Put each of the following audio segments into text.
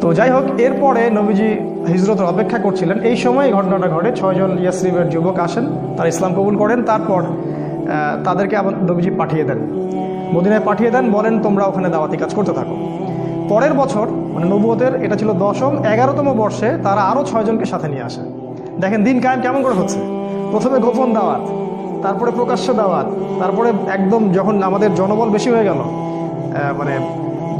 তো যাই হোক, এরপরে নবীজি হিজরতের অপেক্ষা করছিলেন। এই সময় ঘটনাটা ঘটে। ছয়জন ইয়াসরিবের যুবক আসেন, তারা ইসলাম কবুল করেন, তারপর তাদেরকে আবার নবীজি পাঠিয়ে দেন। মদিনায় পাঠিয়ে দেন, বলেন, তোমরা ওখানে দাওয়াতি কাজ করতে থাকো। পরের বছর মানে নবুয়তের এটা ছিল দশম, এগারোতম বর্ষে তারা আরও ছয়জনকে সাথে নিয়ে আসে দেখেন, দিন কায়েম কেমন করে হচ্ছে? প্রথমে গোপন দাওয়াত, তারপরে প্রকাশ্য দাওয়াত, তারপরে একদম যখন আমাদের জনবল বেশি হয়ে গেল মানে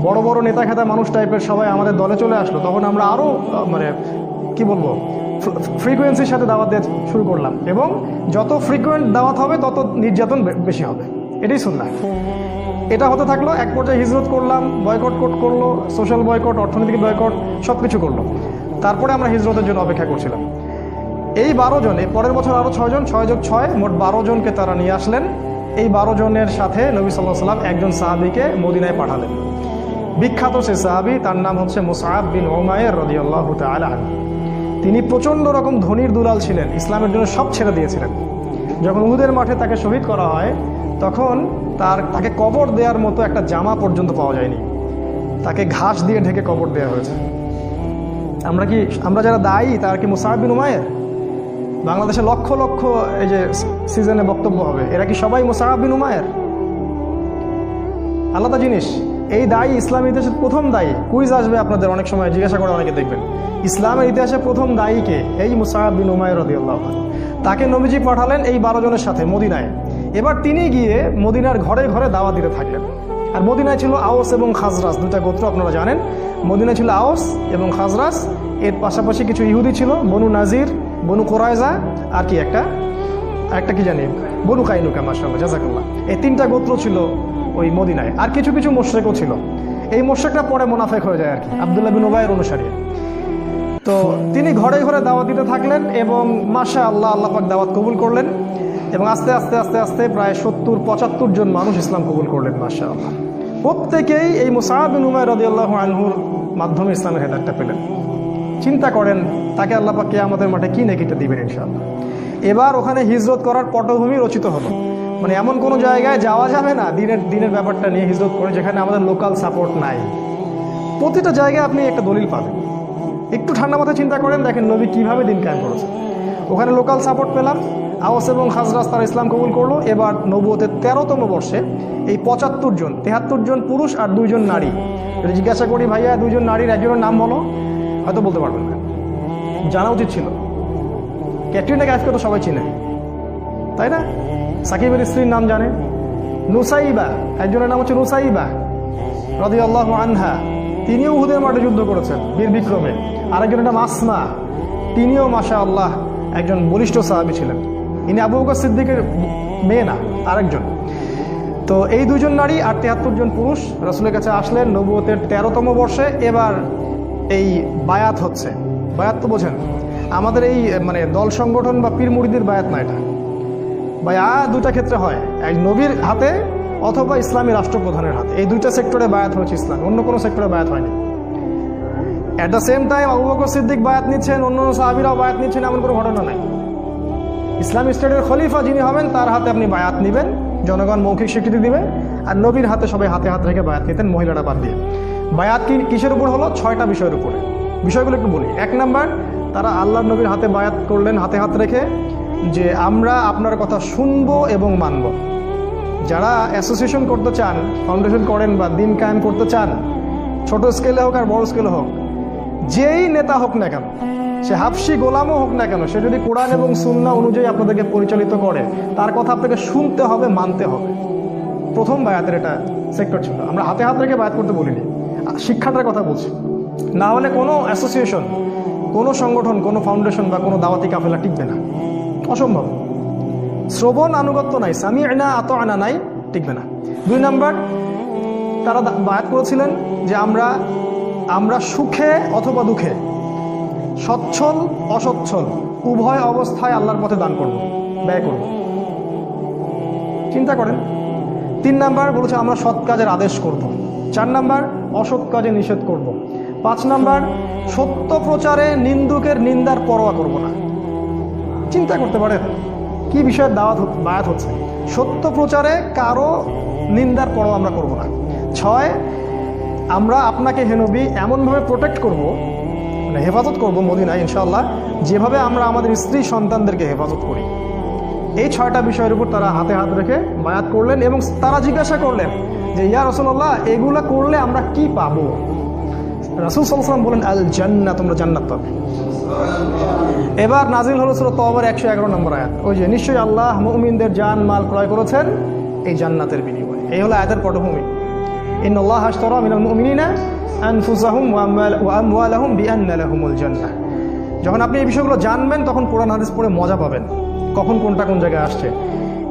বড় বড় নেতা খেতা মানুষ টাইপের সবাই আমাদের দলে চলে আসলো। তখন আমরা আরও মানে কি বলব ফ্রিকোয়েন্সির সাথে দাওয়াত দিয়ে শুরু করলাম এবং যত ফ্রিকোয়েন্ট দাওয়াত হবে, তত নির্যাতন বেশি হবে। এটাই শুনলাম এটা হতে থাকল, এক পর্যায়ে হিজরত করলাম বয়কট কোট করল সোশ্যাল বয়কট অর্থনৈতিক বয়কট সব কিছু করল। তারপরে আমরা হিজরতের জন্য অপেক্ষা করছিলাম। এই বারো জনে পরের বছর আরও ছয়জন ছয় যোগ ছয়, মোট বারো জনকে তারা নিয়ে আসলেন। এই বারো জনের সাথে নবী সাল্লাহ সাল্লাম একজন সাহাবিকে মদিনায় পাঠালেন। বিখ্যাত সে সাহাবি, তার নাম হচ্ছে মুসাহাব বিন ওমায়ের রদিয়াল্লাহ তালা তিনি প্রচণ্ড রকম ধনির দুলাল ছিলেন, ইসলামের জন্য সব ছেড়ে দিয়েছিলেন। যখন উহুদের মাঠে তাকে শহীদ করা হয়, তখন তার, তাকে কবর দেওয়ার মতো একটা জামা পর্যন্ত পাওয়া যায়নি। তাকে ঘাস দিয়ে ঢেকে কবর দেওয়া হয়েছে। আমরা কি, আমরা যারা দায়ী, তার কি মুসাহাব বিন উমায়ের বাংলাদেশে লক্ষ লক্ষ এই যে সিজনে বক্তব্য হবে। এরা কি সবাই মুসাহাব বিন উমায়ের আলাদা জিনিস। এই দায়ী ইসলামের ইতিহাসের প্রথম দায়ী। কুইজ আসবে আপনাদের অনেক সময়, জিজ্ঞাসা করে অনেকে দেখবেন। ইসলামের ইতিহাসে প্রথম দায়ীকে, এই মুসাহাব বিন উমায় রদিউল্লাহ তাকে নবীজি পাঠালেন এই বারো জনের সাথে মদিনায়। এবার তিনি গিয়ে মদিনার ঘরে ঘরে দাওয়া দিতে থাকলেন। আর মদিনায় ছিল আওস এবং খাজরাস দুটা গোত্র আপনারা জানেন। মদিনায় ছিল আওস এবং খাজরাস এর পাশাপাশি কিছু ইহুদি ছিল, বনু নাজির, বনু কোরাইজা আর কি একটা? একটা কি জানি, বনু কাইনুকা মাসাল্লাহ জাজাকাল্লাহ। এই তিনটা গোত্র ছিল ওই মদিনায়, আর কিছু কিছু মোশরেকও ছিল। এই মোশরেকটা পরে মুনাফেক হয়ে যায় আর কি, আবদুল্লাহ বিন উবাইয়ের অনুসারী। তো তিনি ঘরে ঘরে দাওয়াত দিতে থাকলেন এবং মাসা আল্লাহ আল্লাহ পাক দাওয়াত কবুল করলেন এবং আস্তে আস্তে আস্তে আস্তে প্রায় সত্তর, পঁচাত্তর জন মানুষ ইসলাম কবুল করলেন মাসা আল্লাহ প্রত্যেকেই এই মুসাহাব বিন উমায় রদিয়াল্লাহ আনহুর মাধ্যমে ইসলামের হেদারটা পেলেন। চিন্তা করেন, তাকে আল্লাহ পাক আমাদের মাঠে কি নেকিটা দিবেন ইনশাআল্লাহ। এবার ওখানে হিজরত করার পটভূমি রচিত হলো। মানে এমন কোনো জায়গায় যাওয়া যাবে না দিনের দিনের ব্যাপারটা নিয়ে হিজরত করে যেখানে আমাদের লোকাল সাপোর্ট নাই। প্রতিটা জায়গায় আপনি একটা দলিল পাবেন। একটু ঠান্ডা মাথায় চিন্তা করেন, দেখেন নবী কীভাবে দিন কায়েম করেছে ওখানে লোকাল সাপোর্ট পেলাম, আওয়াস এবং খাজরাস তারা ইসলাম কবুল করল। এবার নবুয়তের তেরোতম বর্ষে এই পঁচাত্তর জন, তেহাত্তর জন পুরুষ আর দুইজন নারী। যদি জিজ্ঞাসা করি, ভাইয়া দুইজন নারীর একজনের নাম বলো? হয়তো বলতে পারবেন না। জানা উচিত ছিল। ক্যাটরিনা কাইফকে তো সবাই চিনে। তাই না? সাকিবের স্ত্রীর নাম জানে। নুসাইবা, একজনের নাম হচ্ছে নুসাইবা রদি আল্লাহ আনহা। তিনিও উহুদের মাঠে যুদ্ধ করেছেন, বীর বিক্রমে। আরেকজনের নাম আসমা, তিনিও মাশা আল্লাহ একজন বলিষ্ঠ সাহাবি ছিলেন। ইনি আবু বকর সিদ্দিকের মেয়ে না, আরেকজন। তো এই দুজন নারী আর তেহাত্তর জন পুরুষ রসুলের কাছে আসলেন নবুয়তের তেরোতম বর্ষে। এবার এই বায়াত হচ্ছে। বায়াত তো বোঝেন। আমাদের এই মানে দল সংগঠন বা পীর মুড়িদের বায়াত না এটা। বায়া দুটা ক্ষেত্রে হয়। এক নবীর হাতে অথবা ইসলামী রাষ্ট্রপ্রধানের হাতে। এই দুইটা সেক্টরে বায়াত হয়েছে ইসলাম। অন্য কোনো সেক্টরে বায়াত হয়নি। At the same time Abu Bakr Siddiq বায়াত নিচ্ছেন, অন্য সাহাবিরাও বায়াত নিচ্ছেন, এমন কোনো ঘটনা নাই। ইসলাম স্টেটের খলিফা যিনি হবেন, তার হাতে আপনি বায়াত নেবেন, জনগণ মৌখিক স্বীকৃতি দিবে আর নবীর হাতে সবাই হাতে হাত রেখে বায়াত নিতেন, মহিলারা বাদ দিয়ে। বায়াত কি কিসের উপর হলো? ছয়টা বিষয়ের উপরে। বিষয়গুলো একটু বলি। এক নাম্বার তারা আল্লাহ নবীর হাতে বায়াত করলেন, হাতে হাত রেখে যে আমরা আপনার কথা শুনব এবং মানব। যারা অ্যাসোসিয়েশন করতে চান ফাউন্ডেশন করেন বা দিন কায়েম করতে চান, ছোট স্কেলে হোক আর বড় স্কেলে হোক, যেই নেতা হোক না কেন, সে হাফসি গোলামও হোক না কেন, সে যদি কোরআন এবং সুন্না অনুযায়ী আপনাদেরকে পরিচালিত করে, তার কথা আপনাকে শুনতে হবে, মানতে হবে। প্রথম বায়াতের এটা সেক্টর ছিল। আমরা হাতে হাত রেখে বায়াত করতে বলিনি। শিক্ষাটার কথা বলছি। না হলে কোনো অ্যাসোসিয়েশন কোনো সংগঠন, কোনো ফাউন্ডেশন বা কোনো দাওয়াতি কাফেলা টিকবে না। অসম্ভব। শ্রবণ আনুগত্য নাই সামি আনা আত আনা নাই, টিকবে না। দুই নাম্বার, তারা বায়াত করেছিলেন যে আমরা আমরা সুখে অথবা দুঃখে, সচ্ছল, অসচ্ছল, উভয় অবস্থায় আল্লাহর পথে দান করব, ব্যয় করব। চিন্তা করেন। তিন নাম্বার বলেছে আমরা সৎ কাজের আদেশ করব। চার নাম্বার, অসৎ কাজে নিষেধ করব। পাঁচ নাম্বার, সত্য প্রচারে নিন্দুকের নিন্দার পরোয়া করব না। চিন্তা করতে পারেন, কি বিষয়ের দাওয়াত বায়াত হচ্ছে? সত্য প্রচারে কারও নিন্দার পরও আমরা করব না। ছয়, আমরা আপনাকে হেনবি এমনভাবে প্রোটেক্ট করব মানে হেফাজত করব মদিনায় ইনশাল্লাহ যেভাবে আমরা আমাদের স্ত্রী সন্তানদেরকে হেফাজত করি। এই ছয়টা বিষয়ের উপর তারা হাতে হাত রেখে বায়াত করলেন এবং তারা জিজ্ঞাসা করলেন যে, ইয়া রসল্লাহ এগুলা করলে আমরা কি পাবো? রাসুল সাল্লাম বলেন আল জান্নাত তোমরা জান্নাত পাবে। এবার নাজিল হলো সুরত তবার একশো এগারো নম্বর আয়াত। ওই যে, নিশ্চয়ই আল্লাহ মুমিনদের জান মাল ক্রয় করেছেন এই জান্নাতের বিনিময়ে। এই হলো আয়াতের পটভূমি। ইন আল্লাহ হাসতরা মিনাল মুমিনিনা আনফুসাহুম ওয়া আমওয়াল- ওয়া আমওয়ালাহুম বিআন্না লাহুমুল জান্নাহ। যখন আপনি এই বিষয়গুলো জানবেন, তখন কোরআন হাদিস পড়ে মজা পাবেন। কখন কোনটা কোন জায়গায় আসছে?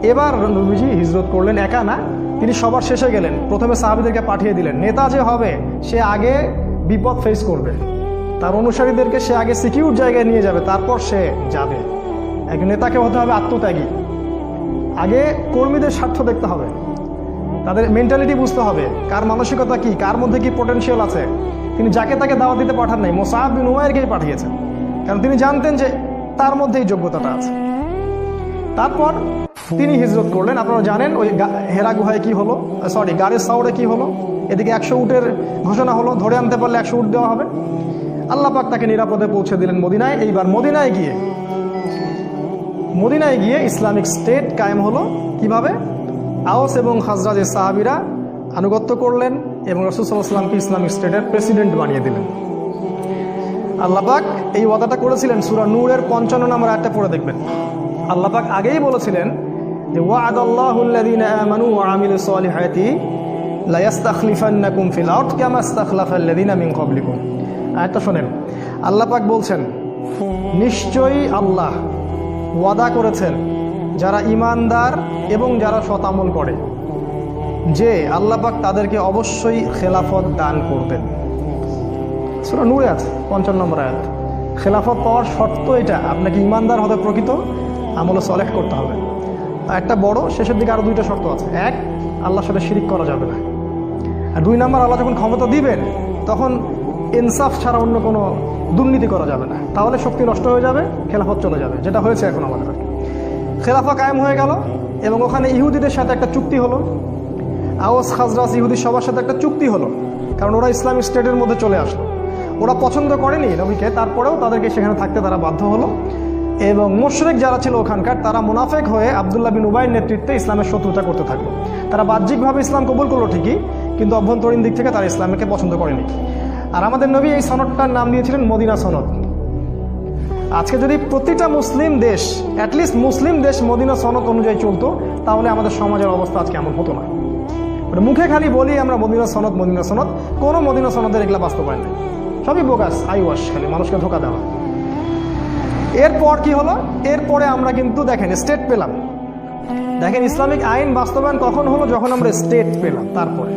এবার নবীজি হিজরত করলেন একা না, তিনি সবার শেষে গেলেন। প্রথমে সাহাবিদেরকে পাঠিয়ে দিলেন। নেতা যে হবে, সে আগে বিপদ ফেস করবে। তার অনুসারীদেরকে সে আগে সিকিউর জায়গায় নিয়ে যাবে, তারপর সে যাবে। একজন নেতাকে হতে হবে আত্মত্যাগী। আগে কর্মীদের স্বার্থ দেখতে হবে। তাদের মেন্টালিটি বুঝতে হবে, কার মানসিকতা কি, কার মধ্যে কি পোটেনশিয়াল আছে। তিনি যাকে তাকে দাওয়াত দিতে পাঠান নাই মোসাহাব বিন উমায়েরকেই পাঠিয়েছেন। কারণ তিনি জানতেন যে তার মধ্যে এই যোগ্যতাটা আছে। তারপর তিনি হিজরত করলেন। আপনারা জানেন ওই হেরা গুহায় কি হলো? সরি গাড়ির সাউরে কি হলো? এদিকে একশো উটের ঘোষণা হলো, ধরে আনতে পারলে একশো উট দেওয়া হবে। আল্লাহ পাক তাকে নিরাপদে পৌঁছে দিলেন মদিনায়। এইবার মদিনায় গিয়ে মদিনায় গিয়ে ইসলামিক স্টেট কায়েম হলো কীভাবে? আওস এবং হাজরাজের সাহাবিরা আনুগত্য করলেন এবং রসুলামকে ইসলামিক স্টেটের প্রেসিডেন্ট বানিয়ে দিলেন। আল্লাপাক এই ওয়াদাটা করেছিলেন। সুরা নূরের পঞ্চান্ন নম্বর একটা পড়ে দেখবেন। আল্লাপাক আগেই বলেছিলেন আল্লাহুল্লাযীনা আমানু ওয়া আমিলুস সালিহাতি লা ইয়াস্তাখলিফান্নাকুম ফিল আরদ কামা ইস্তাখলাফাল্লাযীনা মিন ক্বাবলিকুম। আয়াতটা শুনেন। আল্লাপাক বলছেন, নিশ্চয়ই আল্লাহ ওয়াদা করেছেন যারা ইমানদার এবং যারা শতামল করে, যে আল্লাপাক তাদেরকে অবশ্যই খেলাফত দান করবেন। সুরা নূরে আছে পঞ্চান্ন নম্বর আয়াত। খেলাফত পাওয়ার শর্ত এটা, আপনাকে ইমানদার হতে প্রকৃত আমলে সলেহ করতে হবে। একটা বড়, শেষের দিকে আরও দুইটা শর্ত আছে। এক, আল্লাহর সাথে শিরিক করা যাবে না। আর দুই নম্বর, আল্লাহ যখন ক্ষমতা দিবেন, তখন ইনসাফ ছাড়া অন্য কোনো দুর্নীতি করা যাবে না। তাহলে শক্তি নষ্ট হয়ে যাবে, খেলাফত চলে যাবে, যেটা হয়েছে এখন আমাদের। খেলাফা কায়েম হয়ে গেল, এবং ওখানে ইহুদিদের সাথে একটা চুক্তি হলো। আওয়াজ খাজরাস ইহুদি সবার সাথে একটা চুক্তি হলো, কারণ ওরা ইসলামিক স্টেটের মধ্যে চলে আসলো। ওরা পছন্দ করেনি নবীকে তারপরেও তাদেরকে সেখানে থাকতে তারা বাধ্য হলো। এবং মোশরেক যারা ছিল ওখানকার, তারা মুনাফেক হয়ে আবদুল্লাহ বিন উবাইয়ের নেতৃত্বে ইসলামের শত্রুতা করতে থাকল। তারা বাহ্যিকভাবে ইসলাম কবুল করল ঠিকই, কিন্তু অভ্যন্তরীণ দিক থেকে তারা ইসলামকে পছন্দ করেনি। আর আমাদের নবী এই সনদটার নাম দিয়েছিলেন মদিনা সনদ। আজকে যদি প্রতিটা মুসলিম দেশ অ্যাটলিস্ট মুসলিম দেশ মদিনা সনদ অনুযায়ী চলতো, তাহলে আমাদের সমাজের অবস্থা আজকে এমন হতো না। ওটা মুখে খালি বলি আমরা মদিনা সনদ মদিনা সনদ, কোনো মদিনা সনদের এগুলা বাস্তবায়ন নেই। সবই বোগাস আই ওয়াশ খালি, মানুষকে ধোকা দেওয়া। এরপর কি হলো? এরপরে আমরা কিন্তু দেখেন স্টেট পেলাম। দেখেন, ইসলামিক আইন বাস্তবায়ন কখন হলো? যখন আমরা স্টেট পেলাম, তারপরে।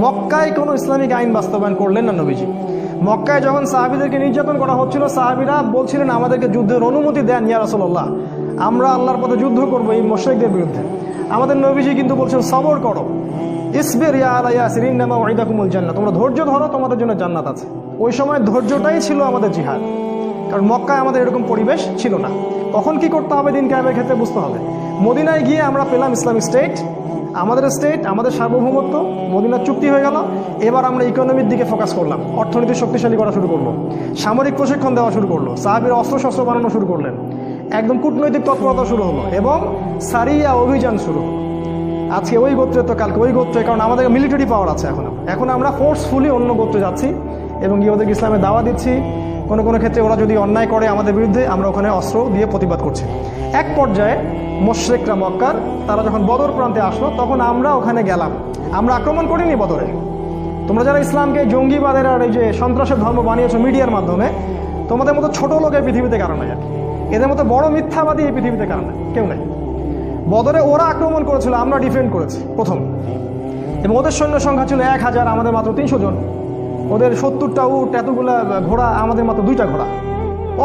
মক্কায় কোনো ইসলামিক আইন বাস্তবায়ন করলেন না নবীজি। মক্কায় যখন সাহাবিদেরকে নির্যাতন করা হচ্ছিল, সাহাবিরা বলছিলেন, আমাদেরকে যুদ্ধের অনুমতি দেন, ইয়া রসল্লাহ আমরা আল্লাহর পথে যুদ্ধ করব এই মোশেকদের বিরুদ্ধে। আমাদের নবীজি কিন্তু বলছেন, সবর করো। ইসবের ইয়া ইয়াসিরিন নামা তোমরা ধৈর্য ধরো, তোমাদের জন্য জান্নাত আছে। ওই সময় ধৈর্যটাই ছিল আমাদের জিহাদ। কারণ মক্কায় আমাদের এরকম পরিবেশ ছিল না। কখন কি করতে হবে দিন কায়েমের ক্ষেত্রে বুঝতে হবে। মদিনায় গিয়ে আমরা পেলাম ইসলামিক স্টেট, আমাদের স্টেট, আমাদের সার্বভৌমত্ব, মদিনার চুক্তি হয়ে গেল। এবার আমরা ইকোনমির দিকে ফোকাস করলাম, অর্থনীতি শক্তিশালী করা শুরু করল, সামরিক প্রশিক্ষণ দেওয়া শুরু করল, সাহাবির অস্ত্র শস্ত্র বানানো শুরু করলেন। একদম কূটনৈতিক তৎপরতা শুরু হলো এবং সারিয়া অভিযান শুরু। আজকে ওই গোত্রে তো কালকে ওই গোত্রে, কারণ আমাদের মিলিটারি পাওয়ার আছে এখন। এখন আমরা ফোর্সফুলি অন্য গোত্রে যাচ্ছি এবং ওদেরকে ইসলামে দাওয়া দিচ্ছি। কোনো কোনো ক্ষেত্রে ওরা যদি অন্যায় করে আমাদের বিরুদ্ধে, আমরা ওখানে অস্ত্র দিয়ে প্রতিবাদ করছি। এক পর্যায়ে মোশরেকরা মক্কার, তারা যখন বদর প্রান্তে আসলো, তখন আমরা ওখানে গেলাম। আমরা আক্রমণ করিনি বদরে। তোমরা যারা ইসলামকে জঙ্গিবাদের আর এই যে সন্ত্রাসের ধর্ম বানিয়েছো মিডিয়ার মাধ্যমে, তোমাদের মতো ছোট লোক এই পৃথিবীতে কারণ নাই আর। এদের মতো বড় মিথ্যাবাদী এই পৃথিবীতে কারণ নাই, কেউ নাই। বদরে ওরা আক্রমণ করেছিল, আমরা ডিফেন্ড করেছি প্রথম। এবং ওদের সৈন্য সংখ্যা ছিল এক হাজার, আমাদের মাত্র তিনশো জন। ওদের সত্তরটা উট, এতগুলা ঘোড়া আমাদের মাত্র দুইটা ঘোড়া।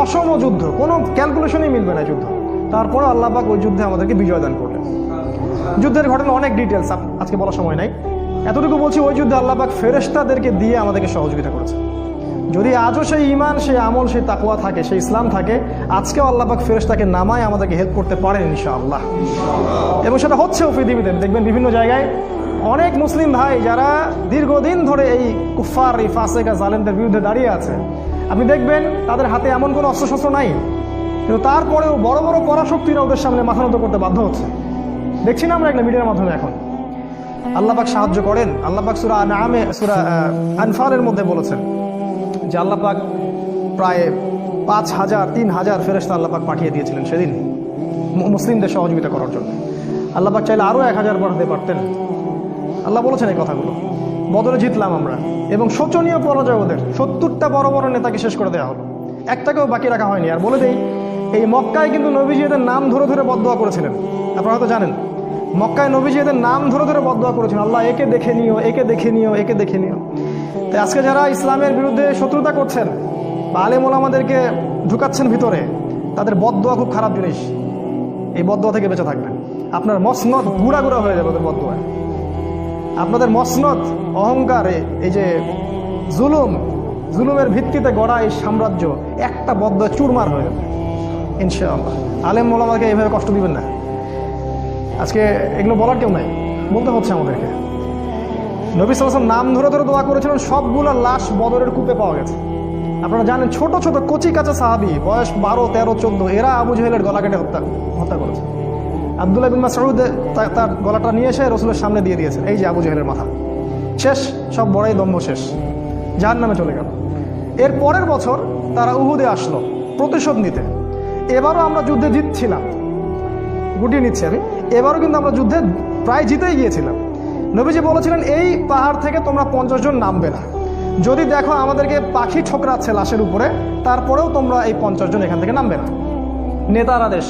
অসম যুদ্ধ, কোনো ক্যালকুলেশনই মিলবে না যুদ্ধ। তারপরে আল্লাহবাক ওই যুদ্ধে আমাদেরকে বিজয় দান করলেন। যুদ্ধের ঘটনা অনেক ডিটেলস আজকে বলার সময় নাই। এতটুকু বলছি, ওই যুদ্ধে আল্লাহবাক ফেরেস্তাদেরকে দিয়ে আমাদেরকে সহযোগিতা করেছে যদি আজও সেই ইমান সেই আমল, সেই তাকুয়া থাকে, সেই ইসলাম থাকে, আজকেও আল্লাহবাক ফেরেস্তাকে নামায় আমাদেরকে হেল্প করতে পারেন ইনশাআল্লাহ। এবং সেটা হচ্ছেও পৃথিবীতে দেখবেন বিভিন্ন জায়গায় অনেক মুসলিম ভাই যারা দীর্ঘদিন ধরে এই কুফার এই ফাসেকা জালেমদের বিরুদ্ধে দাঁড়িয়ে আছে। আপনি দেখবেন তাদের হাতে এমন কোনো অস্ত্রশস্ত্র নাই। কিন্তু তারপরেও বড় বড় পরাশক্তিরা ওদের সামনে মাথা নত করতে বাধ্য হচ্ছে। দেখছি না আমরা এগুলো মিডিয়ার মাধ্যমে এখন। আল্লাপাক সাহায্য করেন। আল্লাপাক সুরা নামে সুরা আনফারের মধ্যে বলেছেন যে আল্লাপাক প্রায় পাঁচ হাজার, তিন হাজার ফেরেস্তা আল্লাপাক পাঠিয়ে দিয়েছিলেন সেদিন। মুসলিমদের সহযোগিতা করার জন্য। আল্লাপাক চাইলে আরও এক হাজার পাঠাতে পারতেন। আল্লাহ বলেছেন এই কথাগুলো। বদলে জিতলাম আমরা। এবং শোচনীয় পরাজয় ওদের। সত্তরটা বড় বড় নেতাকে শেষ করে দেওয়া হলো। একটাকেও বাকি রাখা হয়নি। আর বলে দেই, এই মক্কায় কিন্তু নবীজি এদের নাম ধরে ধরে বদোয়া করেছিলেন। আপনারা হয়তো জানেন, মক্কায় নবীজি এদের নাম ধরে ধরে বদোয়া করেছিলেন। আল্লাহ, একে দেখে নিও, একে দেখে নিও, একে দেখে নিও। তাই আজকে যারা ইসলামের বিরুদ্ধে শত্রুতা করছেন বা আলেম ওলামাদেরকে ঢুকাচ্ছেন ভিতরে, তাদের বদোয়া খুব খারাপ জিনিস। এই বদোয়া থেকে বেঁচে থাকবেন। আপনার মসনদ গুড়া গুড়া হয়ে যাবে ওদের বদোয়ায় আপনাদের মসনদ, অহংকারে, এই যে জুলুম, জুলুমের ভিত্তিতে গড়া এই সাম্রাজ্য, একটা বদ্ধ চুরমার হয়ে ইনশাআল্লাহ। আলেম মোলামাকে এইভাবে কষ্ট দিবেন না। আজকে এগুলো বলার কেউ নাই। বলতে হচ্ছে আমাদেরকে। নবী সালাম নাম ধরে ধরে দোয়া করেছিলেন, সবগুলো লাশ বদরের কূপে পাওয়া গেছে। আপনারা জানেন, ছোট ছোট কচি কাঁচা সাহাবি, বয়স বারো, তেরো, চোদ্দ, এরা আবু জহেলের গলা কেটে হত্যা হত্যা করেছে। আবদুল্লাহ বিন মাসউদ তার গলাটা নিয়ে এসে রসুলের সামনে দিয়ে দিয়েছেন। এই যে আবু জহেলের মাথা। শেষ, সব বড়াই দম্ভ শেষ। যার নামে চলে গেল। এর পরের বছর তারা উহুদে আসলো প্রতিশোধ নিতে। এবারও আমরা যুদ্ধে জিতছিলাম। গুটিয়ে নিচ্ছি আমি। এবারও কিন্তু আমরা যুদ্ধে প্রায় জিতেই গিয়েছিলাম। নবীজি বলেছিলেন, এই পাহাড় থেকে তোমরা পঞ্চাশ জন নামবে না। যদি দেখো আমাদেরকে পাখি ঠোকরাচ্ছে লাশের উপরে, তারপরেও তোমরা এই পঞ্চাশ জন এখান থেকে নামবে না। নেতার আদেশ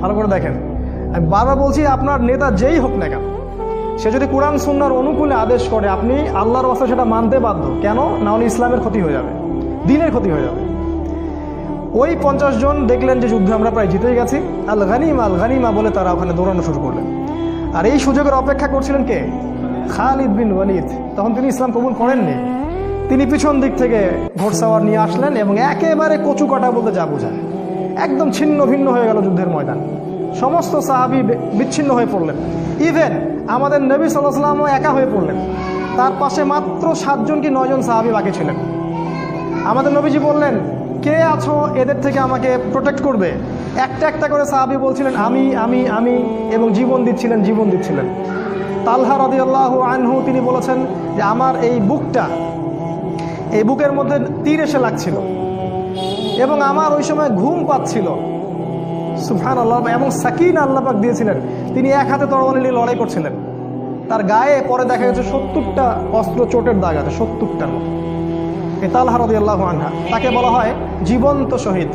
ভালো করে দেখেন। আমি বারবার বলছি, আপনার নেতা যেই হোক না কেন, সে যদি কোরআন সুন্নার অনুকূলে আদেশ করে, আপনি আল্লাহর বাস্তে সেটা মানতে বাধ্য, কেন? না হলে ইসলামের ক্ষতি হয়ে যাবে, দিনের ক্ষতি হয়ে যাবে। ওই পঞ্চাশ জন দেখলেন যে যুদ্ধে আমরা প্রায় জিতেই গেছি, আল গানিমা আল গানিমা বলে তারা ওখানে দৌড়ানো শুরু করলেন। আর এই সুযোগের অপেক্ষা করছিলেন কে? খালিদ বিন ওয়ালিদ। তখন তিনি ইসলাম কবুল করেননি। তিনি পিছন দিক থেকে ঘোড়সাওয়ার নিয়ে আসলেন এবং একেবারে কচু কাটা বলতে যা বোঝায়, একদম ছিন্ন ভিন্ন হয়ে গেল যুদ্ধের ময়দান। সমস্ত সাহাবি বিচ্ছিন্ন হয়ে পড়লেন। ইভেন আমাদের নবী সাল্লাহ সাল্লামও একা হয়ে পড়লেন। তার পাশে মাত্র সাতজন কি নয়জন সাহাবি বাকি ছিলেন। আমাদের নবীজি বললেন, কে আছো? এদের থেকে আমাকে প্রোটেক্ট করবে। একটা একটা করে সাহাবি বলছিলেন, আমি আমি আমি, এবং জীবন দিচ্ছিলেন জীবন দিচ্ছিলেন। তালহা রদিয়াল্লাহ আনহু তিনি বলেছেন যে, আমার এই বুকটা, এই বুকের মধ্যে তীর এসে লাগছিল এবং আমার ওই সময় ঘুম পাচ্ছিল। সুফান আল্লাহ এবং সাকিন আল্লাপাক দিয়েছিলেন। তিনি এক হাতে তরবারি নিয়ে লড়াই করছিলেন। তার গায়ে পরে দেখা গেছে সত্তরটা অস্ত্র চোটের দাগ আছে, সত্তরটার মতো। এই তালহা রদিয়াল্লাহ আনহা, তাকে বলা হয় জীবন্ত শহীদ।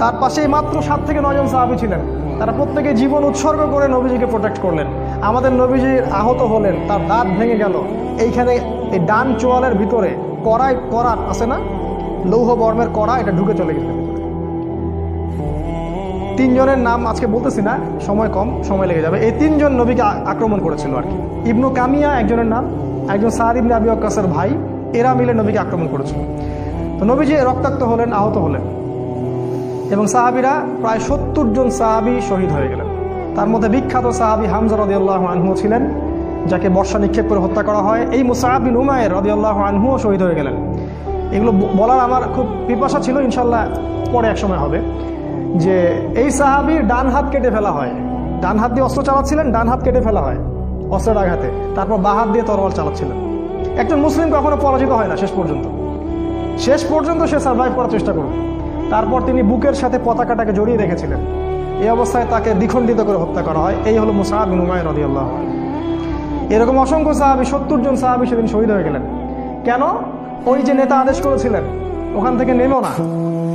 তার পাশেই মাত্র সাত থেকে নয়জন সাহাবি ছিলেন। তারা প্রত্যেকে জীবন উৎসর্গ করে নবীজিকে প্রোটেক্ট করলেন। আমাদের নবীজি আহত হলেন, তার দাঁত ভেঙে গেল। এইখানে এই ডান চোয়ালের ভিতরে কড়াই, করাত আছে না? লৌহ বর্মের কড়া, এটা ঢুকে চলে গেছে। তিনজনের নাম আজকে বলতেছি না, সময় কম, সময় লেগে যাবে। এই তিনজন নবীকে আক্রমণ করেছিল আর কি। ইবনু কামিয়া একজনের নাম, একজন সাহাদ ইবনে আবি ওয়াক্কাসের ভাই, এরা মিলে নবীকে আক্রমণ করেছিল। তো নবীজি রক্তাক্ত হলেন, আহত হলেন। এবং সাহাবিরা প্রায় সত্তর জন সাহাবি শহীদ হয়ে গেলেন। তার মধ্যে বিখ্যাত সাহাবি হামজা রদিয়াল্লাহ আনহু ছিলেন, যাকে বর্ষা নিক্ষেপ করে হত্যা করা হয়। এই মুসাহাবিন উমায়ের রদিয়াল্লাহ আনহুও শহীদ হয়ে গেলেন। এগুলো বলার আমার খুব পিপাসা ছিল ইনশাল্লাহ পরে এক সময় হবে। যে এই সাহাবির ডান হাত কেটে ফেলা হয়। ডান হাত দিয়ে অস্ত্র চালাচ্ছিলেন, ডান হাত কেটে ফেলা হয় অস্ত্রের আঘাতে। তারপর বা হাত দিয়ে তরোয়াল চালাচ্ছিলেন। একজন মুসলিম কখনো পরাজিত হয় না শেষ পর্যন্ত। শেষ পর্যন্ত সে সার্ভাইভ করার চেষ্টা করবে। তারপর তিনি বুকের সাথে পতাকাটাকে জড়িয়ে রেখেছিলেন। এই অবস্থায় তাকে দ্বিখণ্ডিত করে হত্যা করা হয়। এই হলো মুসাহাবিন উমায় রদি আল্লাহ এরকম অসংখ্য সাহাবি, সত্তর জন সাহাবি সেদিন শহীদ হয়ে গেলেন। কেন? ওই যে নেতা আদেশ করেছিলেন, ওখান থেকে নেমো না।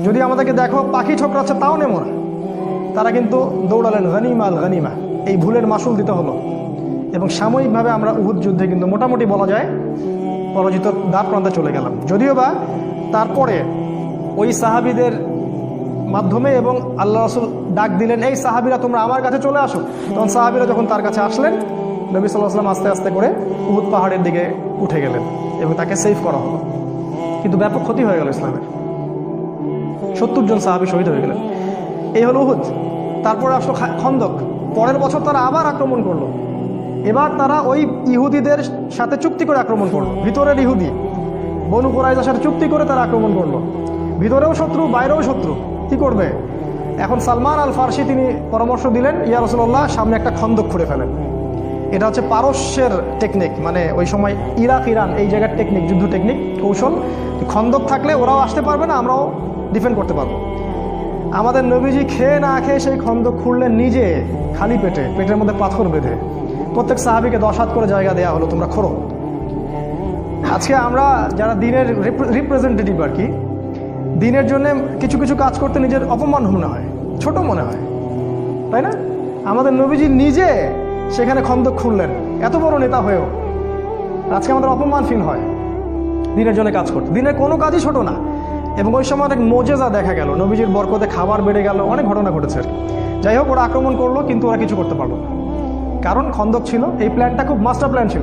যদি আমাদেরকে দেখো, পাখি ঠোকরাচ্ছে, তাও নেমো না। তারা কিন্তু দৌড়ালেন, গনিমা আল গনিমা এই ভুলের মাসুল দিতে হলো। এবং সাময়িকভাবে আমরা উহুদ যুদ্ধে কিন্তু মোটামুটি বলা যায়, পরাজিত দ্বার প্রান্তে চলে গেলাম। যদিও বা তারপরে ওই সাহাবিদের মাধ্যমে এবং আল্লাহ রসুল ডাক দিলেন, এই সাহাবিরা, তোমরা আমার কাছে চলে আসো। তখন সাহাবিরা যখন তার কাছে আসলেন, নবী সাল্লাহ সাল্লাম আস্তে আস্তে করে উহুদ পাহাড়ের দিকে উঠে গেলেন এবং তাকে সেভ করা হলো। কিন্তু ব্যাপক ক্ষতি হয়ে গেল ইসলামের। সত্তর জন সাহাবি শহীদ হয়ে গেলেন। এই হলো উহুদ। তারপরে আসলো খন্দক। পরের বছর তারা আবার আক্রমণ করল। এবার তারা ওই ইহুদিদের সাথে চুক্তি করে আক্রমণ করল। ভিতরের ইহুদি। বনু কোরাইজার সাথে চুক্তি করে তারা আক্রমণ করল। ভিতরেও শত্রু, বাইরেও শত্রু। কি করবে? এখন সালমান আল ফার্সি তিনি পরামর্শ দিলেন, ইয়া রসুল্লাহ সামনে একটা খন্দক খুঁড়ে ফেলেন। এটা হচ্ছে পারস্যের টেকনিক মানে ওই সময় ইরাক, ইরান, এই জায়গার টেকনিক যুদ্ধ টেকনিক কৌশল। খন্দক থাকলে ওরাও আসতে পারবে না, আমরাও ডিফেন্ড করতে পারব। আমাদের নবীজি খেয়ে না খেয়ে সেই খন্দক খুঁড়লেন নিজে খালি পেটে, পেটের মধ্যে পাথর বেঁধে। প্রত্যেক সাহাবিকে দশ হাত করে জায়গা দেওয়া হলো, তোমরা খোরো আজকে আমরা যারা দিনের রিপ্রেজেন্টেটিভ আর কি, দিনের জন্য কিছু কিছু কাজ করতে নিজের অপমান মনে হয়, ছোট মনে হয়। তাই না? আমাদের নবীজি নিজে সেখানে খন্দক খুললেন এত বড় নেতা হয়েও আজকে আমাদের অপমান ফিল হয়। দিনের জন্য কাজ করতে। দিনের কোনো কাজই ছোট না। এবং ওই সময় অনেক মোজেজা দেখা গেল। নবীজির বরকতে খাবার বেড়ে গেল, অনেক ঘটনা ঘটেছে। যাই হোক, ওরা আক্রমণ করল, কিন্তু ওরা কিছু করতে পারল না। কারণ খন্দক ছিল, এই প্ল্যানটা খুব মাস্টার প্ল্যান ছিল।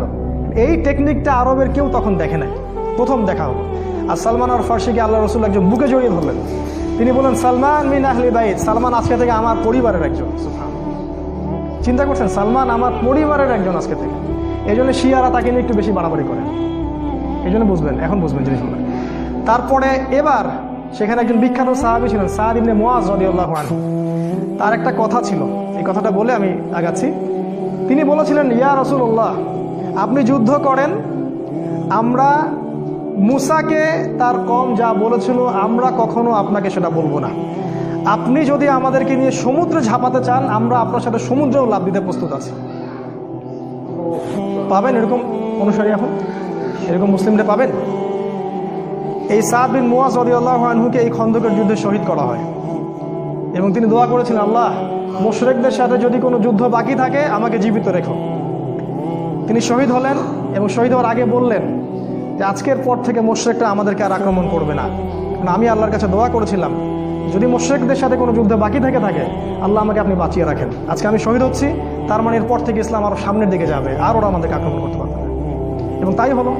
এই টেকনিকটা আরবের কেউ তখন দেখে নাই। প্রথম দেখা হলো। আর সালমান আর ফার্সিকে আল্লাহ রসুল একজন বুকে জড়িয়ে ধরলেন। তিনি বললেন, সালমান মিন আহলি বাইত। সালমান আজকে থেকে আমার পরিবারের একজন। চিন্তা করছেন, সালমান আমার পরিবারের একজন আজকে থেকে। এই জন্য শিয়ারা তাকে নিয়ে একটু বেশি বাড়াবাড়ি করেন এই জন্য বুঝবেন এখন বুঝবেন জিনিসগুলো। তারপরে এবার সেখানে একজন বিখ্যাত সাহাবি ছিলেন সাহাদ ইবনে মোয়াজ রদিউল্লাহ তার একটা কথা ছিল, এই কথাটা বলে আমি আগাচ্ছি। তিনি বলেছিলেন, ইয়া রসুল্লাহ আপনি যুদ্ধ করেন, আমরা মুসাকে তার কম যা বলেছিল, আমরা কখনো আপনাকে সেটা বলব না। আপনি যদি আমাদেরকে নিয়ে সমুদ্রে ঝাঁপাতে চান, আমরা আপনার সাথে সমুদ্রেও লাভ দিতে প্রস্তুত আছি। পাবেন এরকম অনুসারী এখন? এরকম মুসলিমরা পাবেন? এই সাদ বিন মুয়াজ রদিউল্লাহ আনহুকে এই খন্দকের যুদ্ধে শহীদ করা হয়। এবং তিনি দোয়া করেছেন, আল্লাহ, মোশরেকদের সাথে যদি কোনো যুদ্ধ বাকি থাকে, আমাকে জীবিত রেখো। তিনি শহীদ হলেন এবং শহীদ হওয়ার আগে বললেন যে, আজকের পর থেকে মোশরেকটা আমাদেরকে আর আক্রমণ করবে না। কারণ আমি আল্লাহর কাছে দোয়া করেছিলাম, যদি মোশরেকদের সাথে কোনো যুদ্ধ বাকি থেকে থাকে, আল্লাহ আমাকে আপনি বাঁচিয়ে রাখেন। আজকে আমি শহীদ হচ্ছি, তার মানে এরপর থেকে ইসলাম আরও সামনের দিকে যাবে, আর ওরা আমাদেরকে আক্রমণ করতে পারবে এবং তাই হলো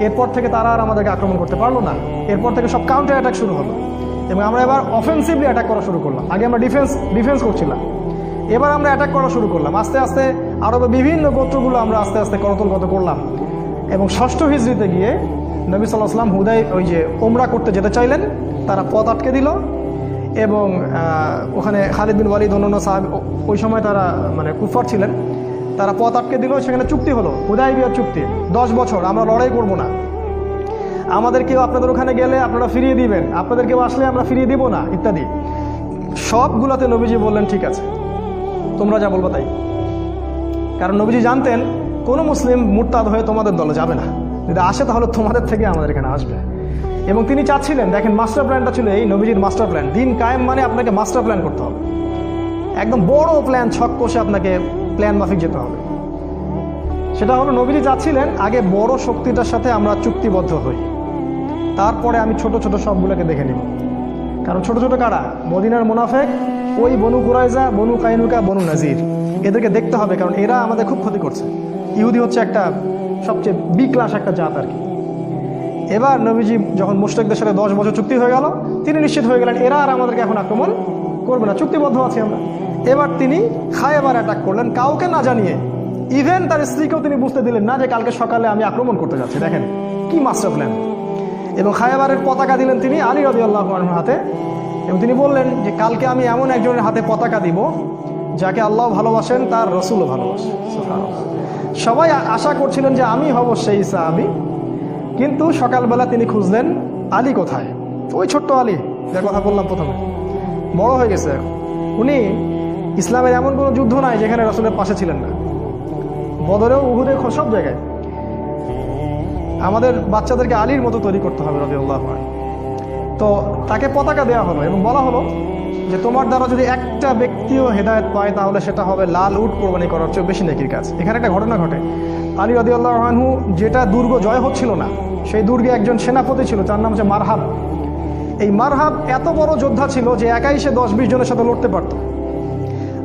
এরপর থেকে তারা আর আমাদেরকে আক্রমণ করতে পারল না। এরপর থেকে সব কাউন্টার অ্যাটাক শুরু হলো। এবং আমরা এবার অফেন্সিভলি অ্যাটাক করা শুরু করলাম। আগে আমরা ডিফেন্স ডিফেন্স করছিলাম। এবার আমরা অ্যাটাক করা শুরু করলাম। আস্তে আস্তে আরও বিভিন্ন গোত্রগুলো আমরা আস্তে আস্তে করতলগত করলাম। এবং ষষ্ঠ হিজড়িতে গিয়ে নবী সাল্লাহ আসলাম হুদাই ওই যে ওমরা করতে যেতে চাইলেন, তারা পথ আটকে দিল। এবং ওখানে খালিদ বিন ওয়ালিদ অন্যান্য সাহাব ওই সময় তারা মানে কুফার ছিলেন। তারা পথ আটকে দিল, সেখানে চুক্তি হলো। হুদাই বিয়ার চুক্তি। দশ বছর, আমরা লড়াই করব না। আমাদের কেউ আপনাদের ওখানে গেলে আপনারা ফিরিয়ে দিবেন। আপনাদের কেউ আসলে আমরা ফিরিয়ে দিব না, ইত্যাদি। সবগুলোতে নবীজি বললেন, ঠিক আছে। তোমরা যা বলব তাই। কারণ নবীজি জানতেন, কোনো মুসলিম মুরতাদ হয়ে তোমাদের দলে যাবে না। যদি আসে তাহলে তোমাদের থেকে আমাদের এখানে আসবে। এবং তিনি চাচ্ছিলেন, দেখেন মাস্টার প্ল্যানটা ছিল এই নবীজির মাস্টার প্ল্যান দিন কায়েম মানে আপনাকে মাস্টার প্ল্যান করতে হবে। একদম বড় প্ল্যান ছক কষে আপনাকে প্ল্যান মাফিক যেতে হবে। সেটা হলো, নবীজি যাচ্ছিলেন, আগে বড় শক্তিটার সাথে আমরা চুক্তিবদ্ধ হই। তারপরে আমি ছোট ছোট সবগুলোকে দেখে নিব। কারণ ছোট ছোট কারা? মদিনার মুনাফেক, ওই বনু কুরাইজা, বনু কাইনুকা, বনু নাজির। এদেরকে দেখতে হবে, কারণ এরা আমাদের খুব ক্ষতি করছে। ইহুদি হচ্ছে একটা সবচেয়ে বি ক্লাস একটা জাত আর কি। এবার নবীজি যখন মুশরিকদের সাথে দশ বছর চুক্তি হয়ে গেল, তিনি নিশ্চিত হয়ে গেলেন, এরা আর আমাদেরকে এখন আক্রমণ করবে না। চুক্তিবদ্ধ আছি আমরা। এবার তিনি খায়েবার অ্যাটাক করলেন, কাউকে না জানিয়ে। ইভেন তার স্ত্রীকেও তিনি বুঝতে দিলেন না যে কালকে সকালে আমি আক্রমণ করতে যাচ্ছি। দেখেন, কি মাস্টার প্ল্যান এবং খায়েবারের পতাকা দিলেন তিনি আলী রবি আল্লাহ হাতে। এবং তিনি বললেন যে, কালকে আমি এমন একজনের হাতে পতাকা দিব, যাকে আল্লাহ ভালোবাসেন, তার রসুলও ভালোবাসেন সবাই আশা করছিলেন যে, আমি হব সেই সাহাবি কিন্তু সকালবেলা তিনি খুঁজলেন, আলী কোথায়? ওই ছোট্ট আলী, যার কথা বললাম প্রথমে। বড় হয়ে গেছে উনি ইসলামের এমন কোনো যুদ্ধ নাই যেখানে রসুলের পাশে ছিলেন না। বদরেও উহুদে সব জায়গায়। আমাদের বাচ্চাদেরকে আলীর মতো তৈরি করতে হবে রবি আল্লাহ তো তাকে পতাকা দেওয়া হলো এবং বলা হলো যে, তোমার দ্বারা যদি একটা ব্যক্তিও হেদায়ত পায়, তাহলে সেটা হবে লাল উট কোরবানি করার চেয়ে বেশি নেকির কাজ। এখানে একটা ঘটনা ঘটে। আলী রদি আল্লাহনহু যেটা দুর্গ জয় হচ্ছিল না, সেই দুর্গে একজন সেনাপতি ছিল তার নাম হচ্ছে মারহাব। এই মারহাব এত বড় যোদ্ধা ছিল যে, একাই সে দশ বিশ জনের সাথে লড়তে পারত।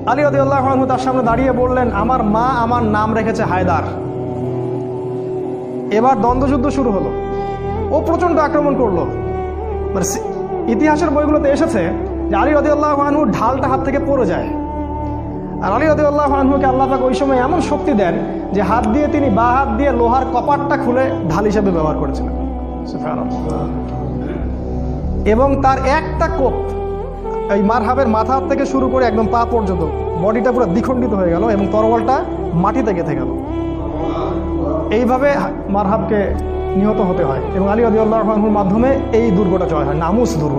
আলী রদি আল্লাহনহু তার সামনে দাঁড়িয়ে বললেন, আমার মা আমার নাম রেখেছে হায়দার। এবার দ্বন্দ্বযুদ্ধ শুরু হলো। ও প্রচণ্ড আক্রমণ করল। মানে ইতিহাসের বইগুলোতে এসেছে যে আলী রদি আল্লাহ ঢালটা হাত থেকে পড়ে যায়। আর আলী রদি আল্লাহ আনহুকে আল্লাহ পাক ওই সময় এমন শক্তি দেন যে হাত দিয়ে তিনি বা হাত দিয়ে লোহার কপাটটা খুলে ঢাল হিসেবে ব্যবহার করেছিলেন। এবং তার একটা কোপ এই মারহাবের মাথা থেকে শুরু করে একদম পা পর্যন্ত বডিটা পুরো দ্বিখণ্ডিত হয়ে গেল এবং তরোয়ালটা মাটিতে গেঁথে গেল। এইভাবে মারহাবকে নিহত হতে হয় এবং আলী আদি আল্লাহর মাধ্যমে এই দুর্গটা জয় হয়, নামুস দুর্গ।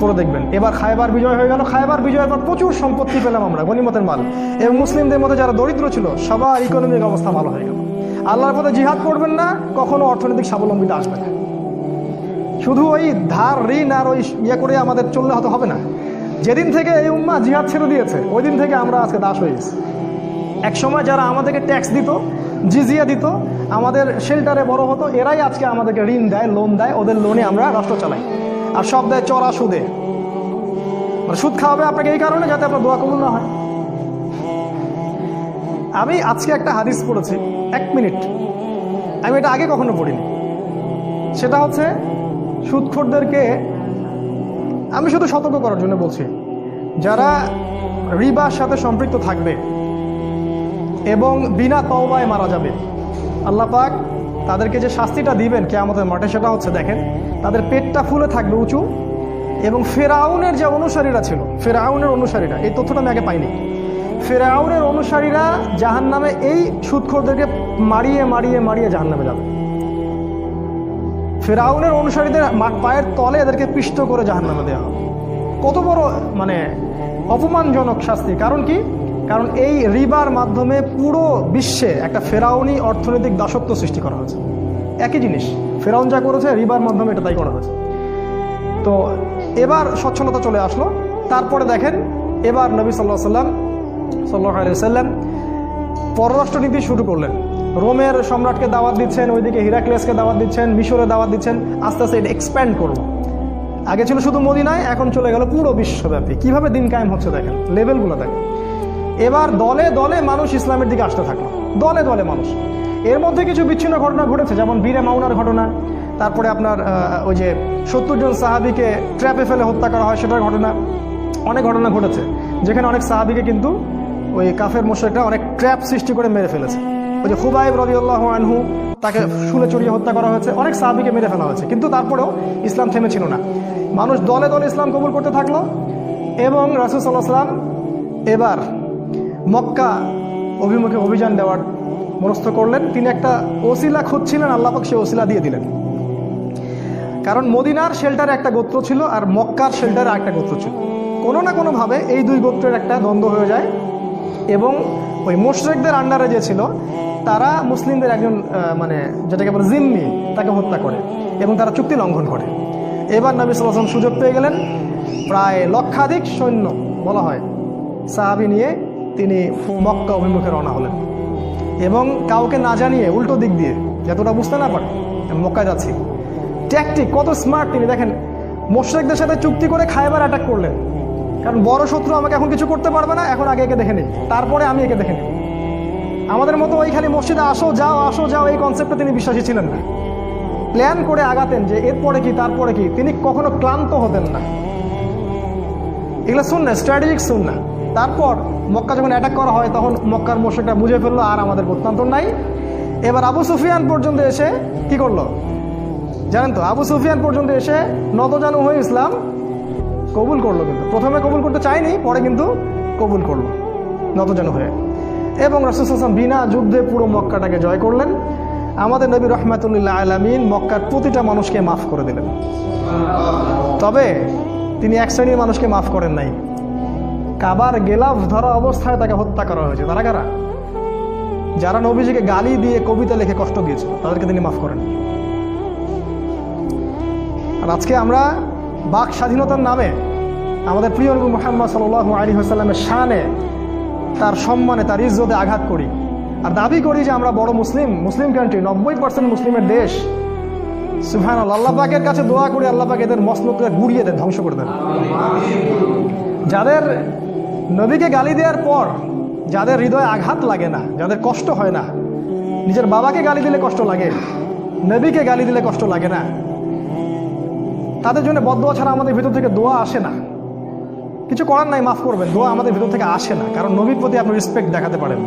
পড়ে দেখবেন, এবার খায়বার বিজয় হয়ে গেল। খায়বার বিজয়ের পর প্রচুর সম্পত্তি পেলাম আমরা, গনিমতের মাল। এবং মুসলিমদের মধ্যে যারা দরিদ্র ছিল, সবার ইকোনমিক অবস্থা ভালো হয়ে গেল। আল্লাহর পথে জিহাদ করবেন না, কখনো অর্থনৈতিক স্বাবলম্বিতা আসবে না। শুধু ওই ধার, ঋণ আর ওই ইয়ে করে আমাদের চললে হয়তো হবে না। যেদিন থেকে এই উম্মা জিহাদ ছেড়ে দিয়েছে ওই দিন থেকে আমরা আজকে দাস হয়ে গেছি। এক সময় যারা আমাদেরকে ট্যাক্স দিত, জিজিয়া দিত, আমাদের শেল্টারে বড় হতো, এরাই আজকে আমাদেরকে ঋণ দেয়, লোন দেয়, ওদের লোনে আমরা রাষ্ট্র চালাই। আর সব দেয় চড়া সুদে। মানে সুদ খাওয়াবে আপনাকে এই কারণে যাতে আপনার দোয়া কবুল না হয়। আমি আজকে একটা হাদিস পড়েছি, এক মিনিট। আমি এটা আগে কখনো পড়িনি। সেটা হচ্ছে সুদখোরদেরকে আমি শুধু সতর্ক করার জন্য বলছি, যারা রিবার সাথে সম্পৃক্ত থাকবে এবং বিনা তওবায় মারা যাবে, আল্লাহ পাক তাদেরকে যে শাস্তিটা দিবেন কে আমাদের মাঠে সেটা হচ্ছে দেখেন, তাদের পেটটা ফুলে থাকবে উঁচু এবং ফেরাউনের যে অনুসারীরা ছিল, ফেরাউনের অনুসারীরা, এই তথ্যটা আমি আগে পাইনি, ফেরাউনের অনুসারীরা জাহান নামে এই সুদখোরদেরকে মারিয়ে মারিয়ে মারিয়ে জাহান নামে যাবে। ফেরাউনের অনুসারীদের পায়ের তলে এদেরকে পিষ্ট করে জাহান নামে দেওয়া কত বড় মানে অপমানজনক শাস্তি। কারণ কি? কারণ এই রিবার মাধ্যমে পুরো বিশ্বে একটা ফেরাউনি অর্থনৈতিক দাসত্ব সৃষ্টি করা হয়েছে। একই জিনিস, ফেরাউন যা করেছে, রিবার মাধ্যমে এটা তাই করা হয়েছে। তো এবার স্বচ্ছলতা চলে আসলো। তারপরে দেখেন, এবার নবী সাল্লাহ সাল্লাম সাল্লাহ সাল্লাম পররাষ্ট্রনীতি শুরু করলেন। রোমের সম্রাটকে দাওয়াত দিচ্ছেন, ওইদিকে হিরাক্লেসকে দাওয়াত দিচ্ছেন, মিশরে দাওয়াত দিচ্ছেন, আস্তে আস্তে এটা এক্সপ্যান্ড করল আগে ছিল শুধু মদিনায়, এখন চলে গেল পুরো বিশ্বব্যাপী। কীভাবে দিন কায়েম হচ্ছে দেখেন লেভেলগুলো দেখেন। এবার দলে দলে মানুষ ইসলামের দিকে আসতে থাকল। দলে দলে মানুষ। এর মধ্যে কিছু বিচ্ছিন্ন ঘটনা ঘটেছে, যেমন বীরে মাউনার ঘটনা, তারপরে আপনার ওই যে সত্তর জন সাহাবিকে ট্র্যাপে ফেলে হত্যা করা হয়, সেটার ঘটনা। অনেক ঘটনা ঘটেছে, যেখানে অনেক সাহাবিকে কিন্তু ওই কাফের মোশেকরা অনেক ট্র্যাপ সৃষ্টি করে মেরে ফেলেছে। যে খুবাইব রবিউল্লাহ আনহু, তাকে শুলে চড়িয়ে হত্যা করা হয়েছে। অনেক সাহাবিকে মেরে ফেলা হয়েছে, কিন্তু তারপরেও ইসলাম থেমেছিল না। মানুষ দলে দলে ইসলাম কবুল করতে থাকল এবং রাসুল সাল্লাহ এবার মক্কা অভিমুখে অভিযান দেওয়ার মনস্থ করলেন। তিনি একটা ওসিলা খুঁজছিলেন আল্লাপাক সে ওসিলা দিয়ে দিলেন। কারণ মদিনার শেল্টারে একটা গোত্র ছিল আর মক্কার শেল্টারে একটা গোত্র ছিল। কোনো না কোনোভাবে এই দুই গোত্রের একটা দ্বন্দ্ব হয়ে যায় এবং ওই মোশরেকদের আন্ডারে যে ছিল তারা মুসলিমদের একজন মানে যেটাকে বলে জিম্মি, তাকে হত্যা করে এবং তারা চুক্তি লঙ্ঘন করে। এবার নবী সাল্লাম সুযোগ পেয়ে গেলেন, প্রায় লক্ষাধিক সৈন্য বলা হয়, সাহাবি নিয়ে তিনি মক্কা অভিমুখে রওনা হলেন। এবং কাউকে না জানিয়ে উল্টো দিক দিয়ে, যতটা বুঝতে না পারে, আমি মক্কায় যাচ্ছি। ট্যাকটিক কত স্মার্ট তিনি, দেখেন, মোশরেকদের সাথে চুক্তি করে খায়বার অ্যাটাক করলেন। কারণ বড় শত্রু আমাকে এখন কিছু করতে পারবে না, এখন আগে একে দেখে নিই। তারপরে আমি একে দেখে নিই। আমাদের মতো ওই খালি মসজিদে আসো, যাও আসো, যাও, এই কনসেপ্টে তিনি বিশ্বাসী ছিলেন না। প্ল্যান করে আগাতেন যে এরপরে কি, তারপরে কি, তিনি কখনো ক্লান্ত হতেন না। এগুলো শুন না স্ট্র্যাটেজিক শুন না তারপর মক্কা যখন অ্যাটাক করা হয়, তখন মক্কার মোশেকটা বুঝে ফেলল, আর আমাদের প্রত্যান্তর নাই। এবার আবু সুফিয়ান পর্যন্ত এসে কি করল? জানেন তো, আবু সুফিয়ান পর্যন্ত এসে নতজানু হয়ে ইসলাম কবুল করল কিন্তু। প্রথমে কবুল করতে চায়নি, পরে কিন্তু কবুল করল, নতজানু হয়ে। এবং রাসুল হাসান বিনা যুদ্ধে পুরো মক্কাটাকে জয় করলেন। আমাদের নবী রহমাতুল্লাহ আলমিন মক্কার প্রতিটা মানুষকে মাফ করে দিলেন। তবে তিনি এক শ্রেণির মানুষকে মাফ করেন নাই। কাবার গেলাফ ধরা অবস্থায় তাকে হত্যা করা হয়েছে। তারা কারা? যারা নবীজিকে গালি দিয়ে কবিতা লিখে কষ্ট দিয়েছিল, তাদেরকে তিনি মাফ করেন আর আজকে আমরা বাক স্বাধীনতার নামে আমাদের প্রিয় নবী মোহাম্মদ সাল আলী হাসাল্লামের শানে তার সম্মানে, তার ইজ্জতে আঘাত করি। আর দাবি করি যে আমরা বড় মুসলিম মুসলিম কান্ট্রি নব্বই পার্সেন্ট মুসলিমের দেশ। সুহান আল্লাহ পাকের কাছে দোয়া করি, আল্লাহ এদের মসনদকে গুড়িয়ে দেন, ধ্বংস করে দেন। যাদের নবীকে গালি দেওয়ার পর যাদের হৃদয়ে আঘাত লাগে না, যাদের কষ্ট হয় না, নিজের বাবাকে গালি দিলে কষ্ট লাগে, নবীকে গালি দিলে কষ্ট লাগে না, তাদের জন্য বদোয়া ছাড়া আমাদের ভিতর থেকে দোয়া আসে না। কিছু করার নাই, মাফ করবেন, দোয়া আমাদের ভিতর থেকে আসে না, কারণ নবীর প্রতি আপনি রেসপেক্ট দেখাতে পারেন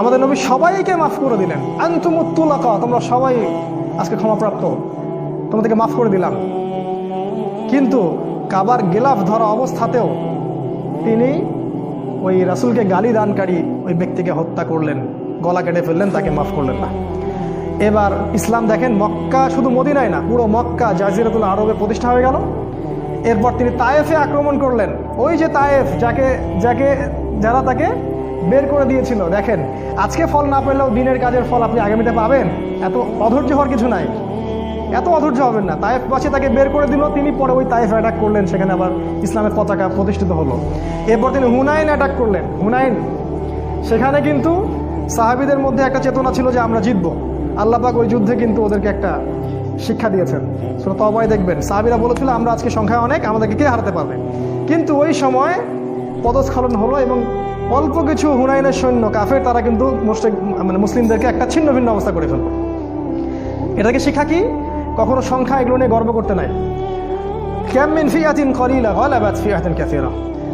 আমাদের নবী সবাইকে মাফ করে দিলেন। আন্তমুত্তুলাকা তোমরা সবাই আজকে ক্ষমাপ্রাপ্ত। তোমাদেরকে মাফ করে দিলাম। কিন্তু কাবার গেলাফ ধরা অবস্থাতেও তিনি ওই রাসুলকে গালি দানকারী ওই ব্যক্তিকে হত্যা করলেন, গলা কেটে ফেললেন, তাকে মাফ করলেন না। এবার ইসলাম দেখেন, মক্কা শুধু মদিনায় না, পুরো মক্কা জাজিরাতুল আরবে প্রতিষ্ঠা হয়ে গেল। এরপর তিনি তায়েফে আক্রমণ করলেন। ওই যে তায়েফ, যাকে যাকে, যারা তাকে বের করে দিয়েছিল, দেখেন, আজকে ফল না পেলেও দিনের কাজের ফল আপনি আগামীতে পাবেন। এত অধৈর্য হওয়ার কিছু নাই। এত অধৈর্য হবেন না। তায়েফ পাশে তাকে বের করে দিল, তিনি পরে ওই তায়েফ অ্যাটাক করলেন, সেখানে আবার ইসলামের পতাকা প্রতিষ্ঠিত হলো। এরপর তিনি হুনাইন অ্যাটাক করলেন। হুনাইন, সেখানে কিন্তু সাহাবিদের মধ্যে একটা চেতনা ছিল যে আমরা জিতবো। আল্লাপাক ওই যুদ্ধে কিন্তু ওদেরকে একটা শিক্ষা দিয়েছেন। সেটা তবাই দেখবেন। সাহাবিরা বলেছিল, আমরা আজকে সংখ্যায় অনেক, আমাদেরকে কে হারাতে পারবে? কিন্তু ওই সময় পদস্খলন হলো এবং অল্প কিছু হুনাইনের সৈন্য, কাফের, তারা কিন্তু মুসলিম মানে মুসলিমদেরকে একটা ছিন্ন ভিন্ন অবস্থা করে ফেলল। এটাকে শিক্ষা কি? কখনো সংখ্যা এগুলো নিয়ে গর্ব করতে নাই। ক্যামিন ফিয়াতিন কলিলা, গলাবাত ফিয়াতিন ক্যাফিরা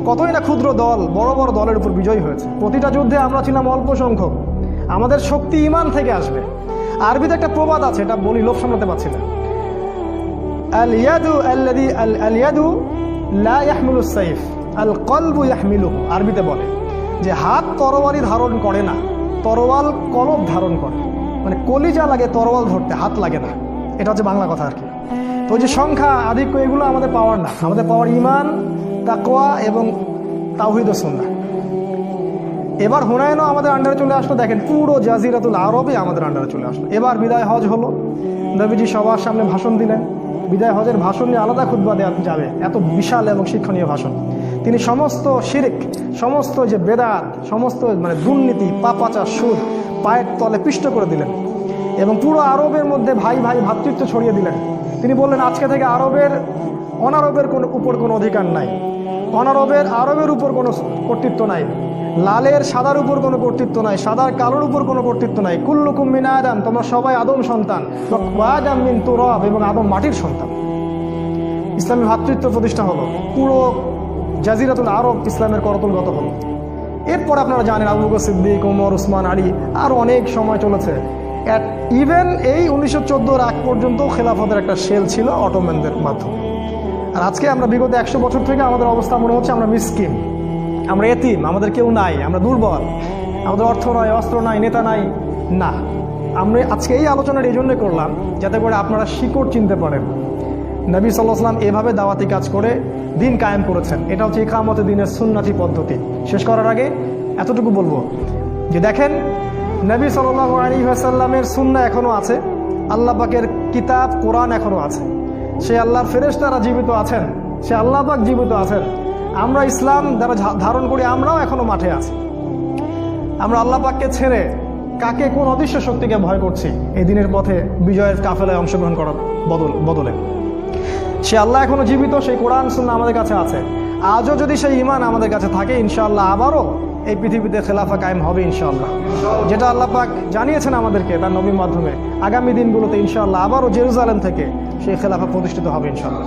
কতই না ক্ষুদ্র দল, বড় বড় দলের উপর বিজয় হয়েছে। প্রতিটা যুদ্ধে আমরা ছিলাম অল্প সংখ্যক। আমাদের শক্তি ইমান থেকে আসবে। আরবিতে একটা প্রবাদ আছে, এটা বলি, লোভ সামলাতে পারছি না। আল ইয়াদু আল্লাদি আল আল ইয়াদু লা ইয়াহমিলু সাইফ আল কলবু ইয়াহমিলু আরবিতে বলে যে, হাত তরবারি ধারণ করে না, তরোয়াল কলব ধারণ করে। মানে কলিজা লাগে তরোয়াল ধরতে, হাত লাগে না। এটা হচ্ছে বাংলা কথা আর কি। তো যে সংখ্যা, আধিক্য, এগুলো আমাদের পাওয়ার না। আমাদের পাওয়ার ইমান তাকোয়া এবং তাওহিদ ও সুন্নাহ। এবার হুনায়নও আমাদের আন্ডারে চলে আসলো। দেখেন, পুরো জাজিরাতুল আরবে আমাদের আন্ডারে চলে আসলো। এবার বিদায় হজ হলো। নবীজি সবার সামনে ভাষণ দিলেন। বিদায় হজের ভাষণ নিয়ে আলাদা খুদ্া দেওয়া যাবে। এত বিশাল এবং শিক্ষণীয় ভাষণ। তিনি সমস্ত শিরিক, সমস্ত যে বেদাত, সমস্ত মানে দুর্নীতি, পাপাচার, সুদ পায়ের তলে পিষ্ট করে দিলেন। এবং পুরো আরবের মধ্যে ভাই ভাই ভ্রাতৃত্ব ছড়িয়ে দিলেন। তিনি বললেন, আজকে থেকে আরবের অনারবের কোনো উপর কোনো অধিকার নাই। অনারবের, আরবের উপর কোনো কর্তৃত্ব নাই। লালের সাদার উপর কোনো কর্তৃত্ব নাই, সাদার কালোর উপর কোনো কর্তৃত্ব নাই। কুল্লুকুম মিন আদম, তোমরা সবাই আদম সন্তান। আদম মিন তুরব, এবং আদম মাটির সন্তান। ইসলামী ভ্রাতৃত্ব প্রতিষ্ঠা হলো। পুরো জাজিরাতুল আরব ইসলামের করতলগত হলো। এরপর আপনারা জানেন আবু সিদ্দিক ওমর উসমান, আলী, আর অনেক সময় চলেছে। ইভেন এই উনিশশো চোদ্দোর আগ পর্যন্ত খেলাফতের একটা সেল ছিল অটোম্যানদের মাধ্যমে। আর আজকে আমরা বিগত একশো বছর থেকে আমাদের অবস্থা মনে হচ্ছে আমরা মিসকিন আমরা এতিম, আমাদের কেউ নাই, আমরা দুর্বল। আমাদের অর্থ নয় অস্ত্র নাই, নেতা নাই, না। আমরা আজকে এই আলোচনাটা এই জন্যই করলাম, যাতে করে আপনারা শিকড় চিনতে পারেন। নবী সাল্লাহাম এভাবে দাওয়াতি কাজ করে দিন কায়েম করেছেন। এটা হচ্ছে ইকামতে দিনের সুন্নাতি পদ্ধতি। শেষ করার আগে এতটুকু বলব যে দেখেন, নবী সাল্লাহ আলী আসাল্লামের সুন্না এখনও আছে, আল্লাহ পাকের কিতাব, কোরআন এখনও আছে। সে আল্লাহর ফেরেশতারা জীবিত আছেন, সে আল্লাহ পাক জীবিত আছেন। আমরা ইসলাম যারা ধারণ করি, আমরাও এখনও মাঠে আছি। আমরা আল্লাহ পাককে ছেড়ে কাকে কোন অদৃশ্য শক্তিকে ভয় করছি, এই দিনের পথে বিজয়ের কাফেলায় অংশগ্রহণ করার বদল বদলে। সে আল্লাহ এখনও জীবিত, সেই কোরআন সুন্না আমাদের কাছে আছে। আজও যদি সেই ইমান আমাদের কাছে থাকে, ইনশাআল্লাহ আবারও এই পৃথিবীতে খেলাফা কায়েম হবে, ইনশাআল্লাহ। যেটা আল্লাহ পাক জানিয়েছেন আমাদেরকে তার নবীর মাধ্যমে, আগামী দিনগুলোতে ইনশাআল্লাহ আবারও জেরুজালেম থেকে সেই খেলাফা প্রতিষ্ঠিত হবে ইনশাল্লাহ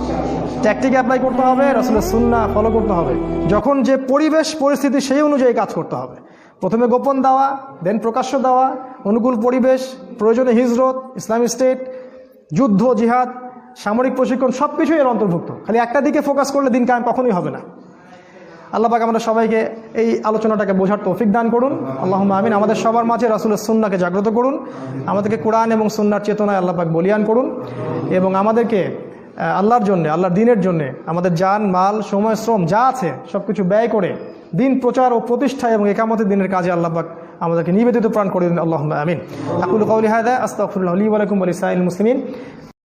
ট্যাকটিক অ্যাপ্লাই করতে হবে, রসুলের সুন্না ফলো করতে হবে। যখন যে পরিবেশ, পরিস্থিতি সেই অনুযায়ী কাজ করতে হবে। প্রথমে গোপন দেওয়া দেন প্রকাশ্য দেওয়া, অনুকূল পরিবেশ, প্রয়োজনে হিজরত ইসলামিক স্টেট যুদ্ধ, জিহাদ, সামরিক প্রশিক্ষণ সব কিছুই এর অন্তর্ভুক্ত। খালি একটা দিকে ফোকাস করলে দিন কায়ম কখনোই হবে না। আল্লাহ পাক আমাদের সবাইকে এই আলোচনাটাকে বোঝার তৌফিক দান করুন। আল্লাহ আমিন। আমাদের সবার মাঝে রাসুলের সুন্নাকে জাগ্রত করুন। আমাদেরকে কোরআন এবং সুন্নার চেতনায় আল্লাহ পাক বলিয়ান করুন। এবং আমাদেরকে আল্লাহর জন্য, আল্লাহর দিনের জন্য আমাদের যান মাল, সময়, শ্রম যা আছে সব কিছু ব্যয় করে দিন প্রচার ও প্রতিষ্ঠা এবং একামতের দিনের কাজে আল্লাহ পাক আমাদেরকে নিবেদিত প্রাণ করে দিন। আল্লাহ আমিন। আকুল কৌলি হায়দা আস্তাফুল্লাহ আলী ওয়ালাইকুম আলী সাইল মুসলিমিন।